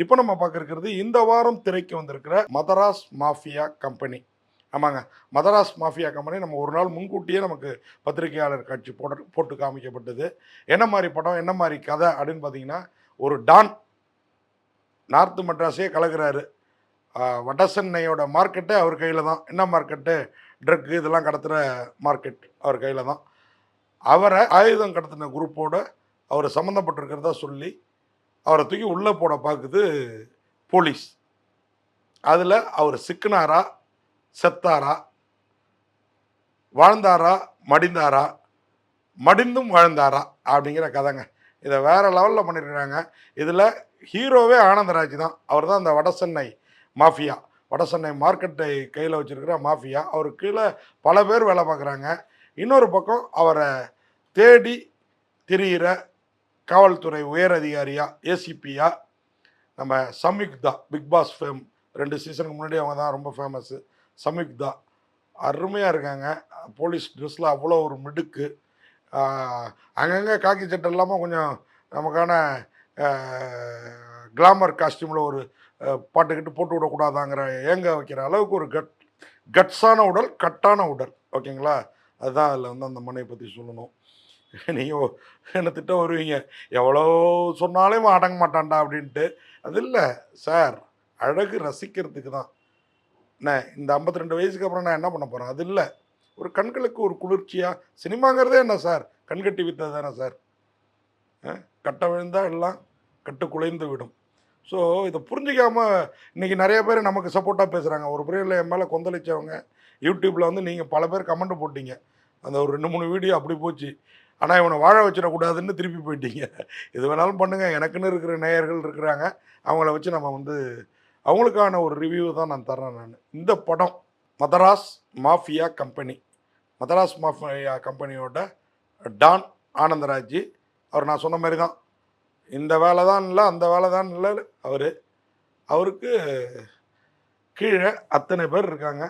இப்போ நம்ம பார்க்கறது இந்த வாரம் திரைக்கு வந்திருக்கிற மதராஸ் மாஃபியா கம்பெனி. ஆமாங்க. மதராஸ் மாஃபியா கம்பெனி நம்ம ஒரு நாள் முன்கூட்டியே நமக்கு பத்திரிகையாளர் காட்சி போட போட்டு காமிக்கப்பட்டது. என்ன மாதிரி படம் என்ன மாதிரி கதை அப்படின்னு பார்த்தீங்கன்னா ஒரு டான் நார்த்து மெட்ராஸே கலக்கிறாரு. வடசென்னையோட மார்க்கெட்டே அவர் கையில் தான். என்ன மார்க்கெட்டு ட்ரக்கு இதெல்லாம் கடத்துகிற மார்க்கெட் அவர் கையில் தான். அவரை ஆயுதம் கடத்தின குரூப்போடு அவர் சம்மந்தப்பட்டிருக்கிறதா சொல்லி அவரை தூக்கி உள்ளே போட பார்க்குது போலீஸ். அதில் அவர் சிக்கினாரா செத்தாரா வாழ்ந்தாரா மடிந்தாரா மடிந்தும் வாழ்ந்தாரா அப்படிங்கிற கதைங்க. இதை வேறு லெவலில் பண்ணிட்டுருக்காங்க இதில் ஹீரோவே ஆனந்தராஜ் தான். அவர் தான் அந்த வடசென்னை மாஃபியா. வடசென்னை மார்க்கெட்டை கையில் வச்சுருக்கிற மாஃபியா. அவர் கீழே பல பேர் வேலை பார்க்குறாங்க. இன்னொரு பக்கம் அவரை தேடி திரியிற காவல்துறை உயர் அதிகாரியா ஏசிபியா நம்ம சம்யுக்தா பிக் பாஸ் ஃபேம் ரெண்டு சீசனுக்கு முன்னாடி அவங்க தான் ரொம்ப ஃபேமஸ்ஸு சம்யுக்தா அருமையாக இருக்காங்க. போலீஸ் ட்ரெஸ்ஸில் அவ்வளோ ஒரு மிடுக்கு. அங்கங்கே காக்கி சட்டை இல்லாமல் கொஞ்சம் நமக்கான கிளாமர் காஸ்டியூமில் ஒரு பாட்டுக்கிட்டு போட்டு விடக்கூடாதாங்கிற ஏங்க வைக்கிற அளவுக்கு ஒரு கட் கட்ஸான உடல் கட்டான உடல். ஓகேங்களா? அதுதான் அதில் வந்து அந்த மனையை பற்றி சொல்லணும். நீங்கள் என்னை திட்டம் வருவீங்க? எவ்வளோ சொன்னாலும் அடங்க மாட்டான்டா அப்படின்ட்டு. அது இல்லை சார். அழகு ரசிக்கிறதுக்கு தான். என்ன இந்த 52 ரெண்டு வயசுக்கு அப்புறம் நான் என்ன பண்ண போகிறேன் அது இல்லை. ஒரு கண்களுக்கு ஒரு குளிர்ச்சியாக சினிமாங்கிறதே என்ன சார்? கண்கட்டி வித்தது தானே சார்? கட்ட விழுந்தால் எல்லாம் கட்டு குலைந்து விடும். ஸோ இதை புரிஞ்சிக்காமல் இன்னைக்கு நிறைய பேர் நமக்கு சப்போர்ட்டாக பேசுகிறாங்க ஒரு பிரியில் என் மேலே கொந்தளிச்சவங்க. யூடியூப்பில் வந்து நீங்கள் பல பேர் கமெண்ட் போட்டீங்க. அந்த ஒரு ரெண்டு மூணு வீடியோ அப்படி போச்சு. ஆனால் இவனை வாழ வச்சிடக்கூடாதுன்னு திருப்பி போயிட்டீங்க. எது வேணாலும் பண்ணுங்கள் எனக்குன்னு இருக்கிற நேயர்கள் இருக்கிறாங்க. அவங்கள வச்சு நம்ம வந்து அவங்களுக்கான ஒரு ரிவ்யூ தான் நான் தர்றேன் நான். இந்த படம் Madras mafia company. Madras mafia கம்பெனியோட டான் ஆனந்தராஜ் அவர் நான் சொன்ன மாதிரி தான். இந்த வேலை தான் இல்லை அந்த வேலை தான் இல்லை அவர். அவருக்கு கீழே அத்தனை பேர் இருக்காங்க.